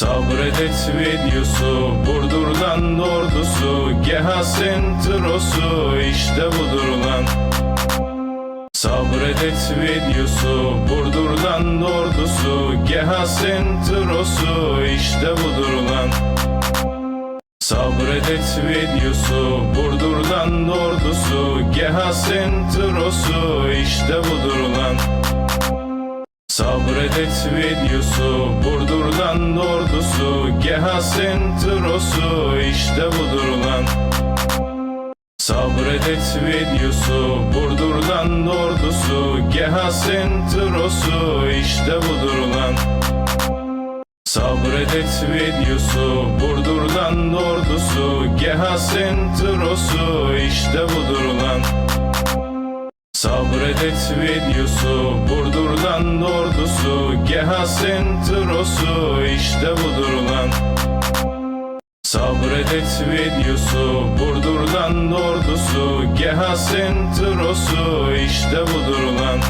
Sabredet videosu Burdur'dan ordusu Geha Sentrosu işte budur lan Sabredet videosu Burdur'dan ordusu Geha Sentrosu işte budur lan Sabredet videosu Burdur'dan ordusu Geha Sentrosu işte budur lan Sabredet videosu Burdur'dan ordusu Geha Sentrosu işte budur lan Sabredet videosu Burdur'dan ordusu Geha Sentrosu işte budur lan Sabredet videosu Burdur'dan ordusu Geha Sentrosu işte budur lan Sabredet videosu Burdur'dan ordusu Geha Sentrosu işte budur lan Sabredet videosu Burdur'dan ordusu Geha Sentrosu işte budur lan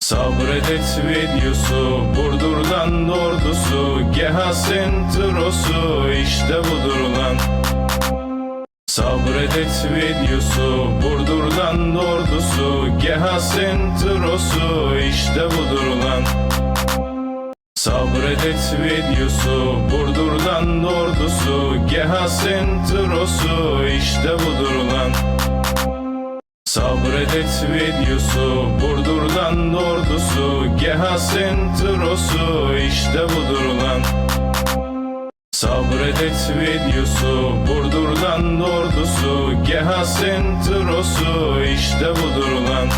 Sabredet videosu Burdur'dan ordusu Geha Sentrosu işte budur lan Sabredet videosu Burdur'dan ordusu Geha Sentrosu işte budur lan Sabredet videosu Burdur'dan ordusu Geha Sentrosu işte budur lan Sabredet videosu Burdur'dan ordusu Geha Sentrosu işte budur lan Sabredet videosu Burdur'dan ordusu Geha Sentrosu işte budur lan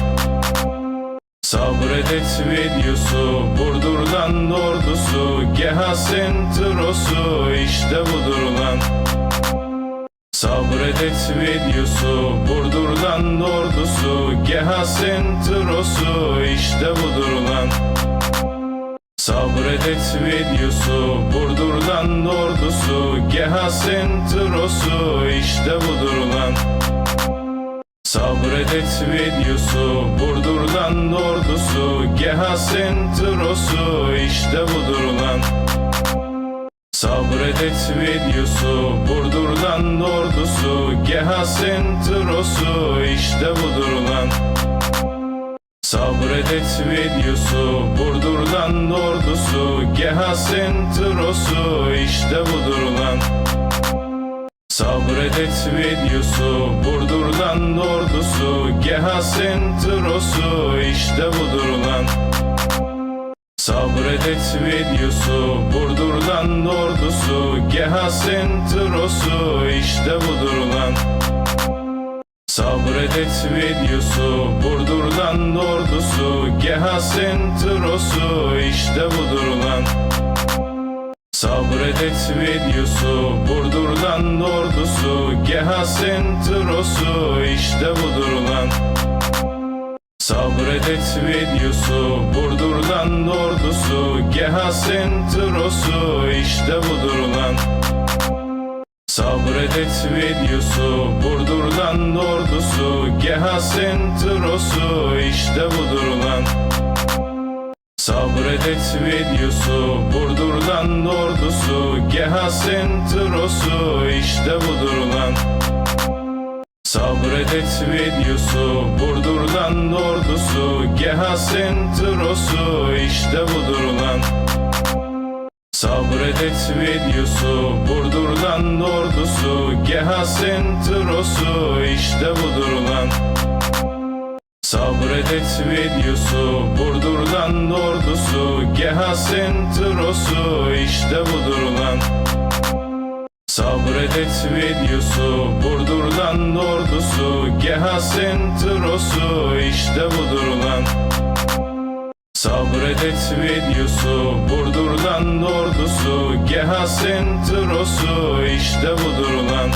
Sabredet videosu Burdur'dan ordusu Geha Sentrosu işte budur lan Sabredet videosu Burdur'dan ordusu Geha Sentrosu işte budur lan Sabredet videosu Burdur'dan ordusu Geha Sentrosu işte budur lan Sabredet videosu Burdur'dan ordusu Geha Sentrosu işte budur lan Sabredet videosu Burdur'dan ordusu Geha Sentrosu işte budur lan Sabredet videosu Burdur'dan ordusu Geha Sentrosu işte budur lan Sabredet videosu Burdur'dan ordusu Geha Sentrosu işte budur lan Sabredet videosu Burdur'dan ordusu Geha Sentrosu işte budur lan Sabredet videosu Burdur'dan ordusu Geha Sentrosu işte budur lan Sabredet videosu Burdur'dan ordusu Geha Sentrosu işte budur lan Sabredet videosu Burdur'dan ordusu Geha Sentrosu işte budur lan Sabredet videosu Burdur'dan ordusu Geha Sentrosu işte budur lan Sabredet videosu Burdur'dan ordusu Geha Sentrosu işte budur lan Sabredet videosu Burdur'dan ordusu Geha Sentrosu işte budur lan Sabredet videosu Burdur'dan ordusu Geha Sentrosu işte budur lan Sabredet videosu Burdur'dan ordusu Geha Sentrosu işte budur lan Sabredet videosu Burdur'dan ordusu Geha Sentrosu işte budur lan Sabredet videosu Burdur'dan ordusu Geha Sentrosu işte budur lan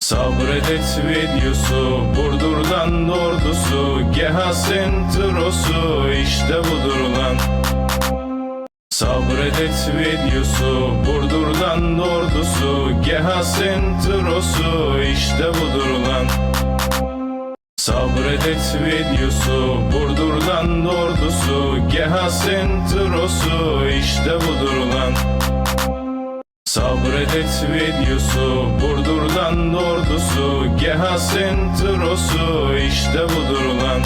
Sabredet videosu Burdur'dan ordusu Geha Sentrosu işte budur lan Sabredet videosu Burdur'dan ordusu Geha Sentrosu işte budur lan Sabredet videosu Geha Sentrosu işte budur Sabredet videosu Burdur'dan ordusu Gehas'ın trosu işte budur lan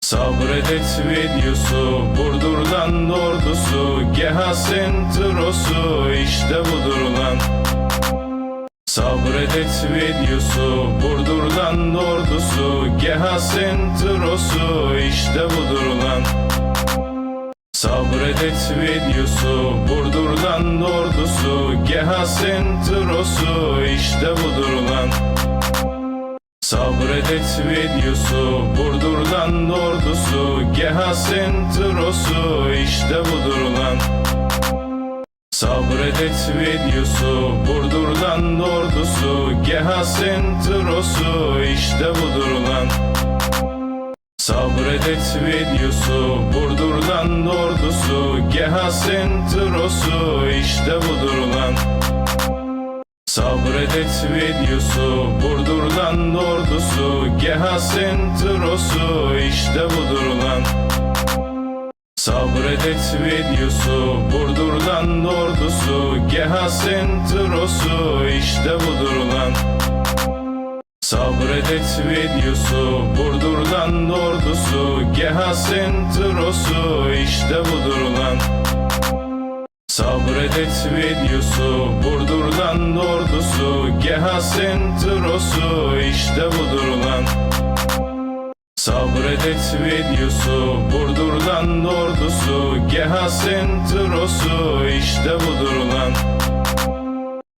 Sabredet videosu Burdur'dan ordusu Gehas'ın trosu işte budur lan Sabredet videosu Burdur'dan ordusu Gehas'ın trosu işte budur lan Sabredet videosu Burdur'dan ordusu Gehas'ın trosu işte budur lan Sabredet videosu Burdur'dan ordusu Gehas'ın trosu işte budur lan Sabredet videosu Burdur'dan ordusu Gehas'ın trosu işte budur lan Sabredet videosu Burdur'dan ordusu Gehas'ın trosu işte budur lan Sabredet videosu Burdur'dan ordusu Gehas'ın trosu işte budur lan Sabredet videosu Burdur'dan ordusu Gehas'ın trosu işte budur lan Sabredet videosu Burdur'dan ordusu Gehas'ın trosu işte budur lan Sabredet videosu Burdur'dan ordusu Gehas'ın trosu işte budur lan Sabredet videosu Burdur'dan ordusu Gehas'ın trosu işte budur lan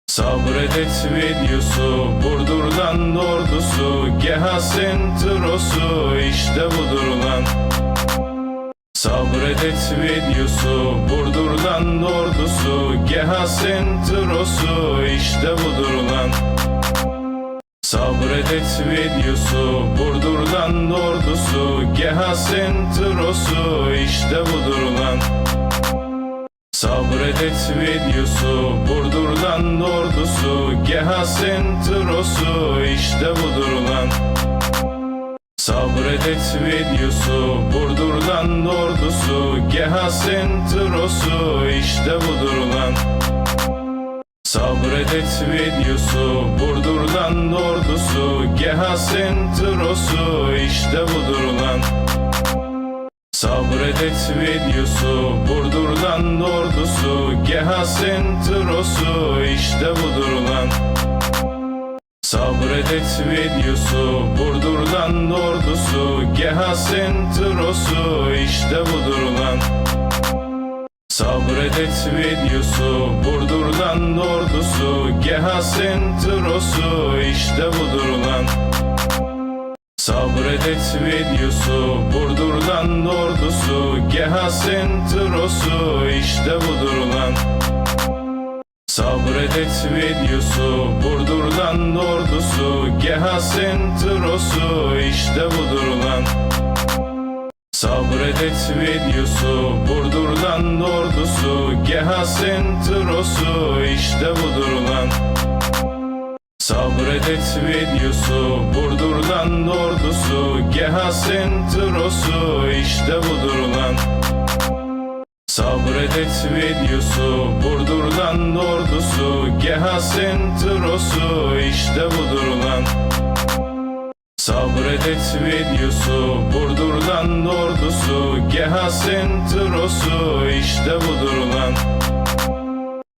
Sabredet videosu Burdur'dan ordusu Gehas'ın trosu işte budur lan Sabredet videosu Burdur'dan ordusu Gehas'ın trosu işte budur lan Sabredet videosu Burdur'dan ordusu Gehas'ın trosu işte budur lan Sabredet videosu Burdur'dan ordusu Gehas'ın trosu işte budur lan Sabredet videosu Burdur'dan ordusu Gehas'ın trosu işte budur lan Sabredet videosu Burdur'dan ordusu Gehas'ın trosu işte budur lan Sabredet videosu Burdur'dan ordusu Gehas'ın trosu işte budur lan Sabredet videosu Burdur'dan ordusu Gehas'ın trosu işte budur lan Sabredet videosu Burdur'dan ordusu Gehas'ın trosu işte budur lan Sabredet videosu Burdur'dan ordusu Gehas'ın trosu işte budur lan Sabredet videosu Burdur'dan ordusu Gehas'ın trosu işte budur lan Sabredet videosu Burdur'dan ordusu Gehas'ın trosu işte budur lan Sabredet videosu Burdur'dan ordusu Gehas'ın trosu işte budur lan Sabredet videosu Burdur'dan ordusu Gehas'ın trosu işte budur lan Sabredet videosu Burdur'dan ordusu Gehas'ın trosu işte budur lan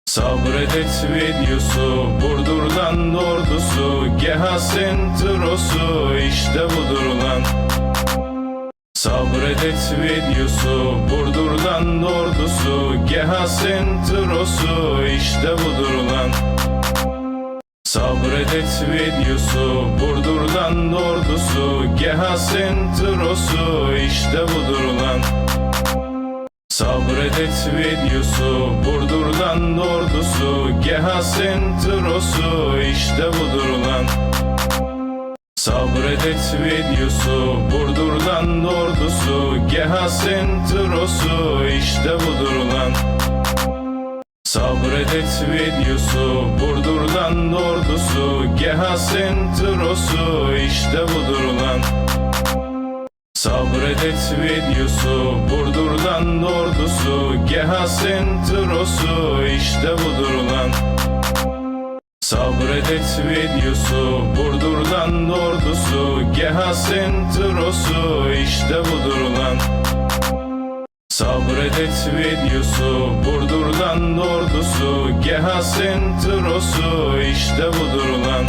Sabredet videosu Burdur'dan ordusu Gehas'ın trosu işte budur lan Sabredet videosu Burdur'dan ordusu Gehas'ın trosu işte budur lan Sabredet videosu Burdur'dan ordusu Gehas'ın trosu işte budur lan Sabredet videosu Burdur'dan ordusu Gehas'ın trosu işte budur lan Sabredet videosu Burdur'dan ordusu Gehas'ın trosu işte budur lan Sabredet videosu Burdur'dan ordusu Gehas'ın trosu işte budur lan Sabredet videosu Burdur'dan ordusu Gehas'ın trosu işte budur lan Sabredet videosu Burdur'dan ordusu Gehas'ın trosu işte budur lan Sabredet videosu Burdur'dan ordusu Gehas'ın trosu işte budur lan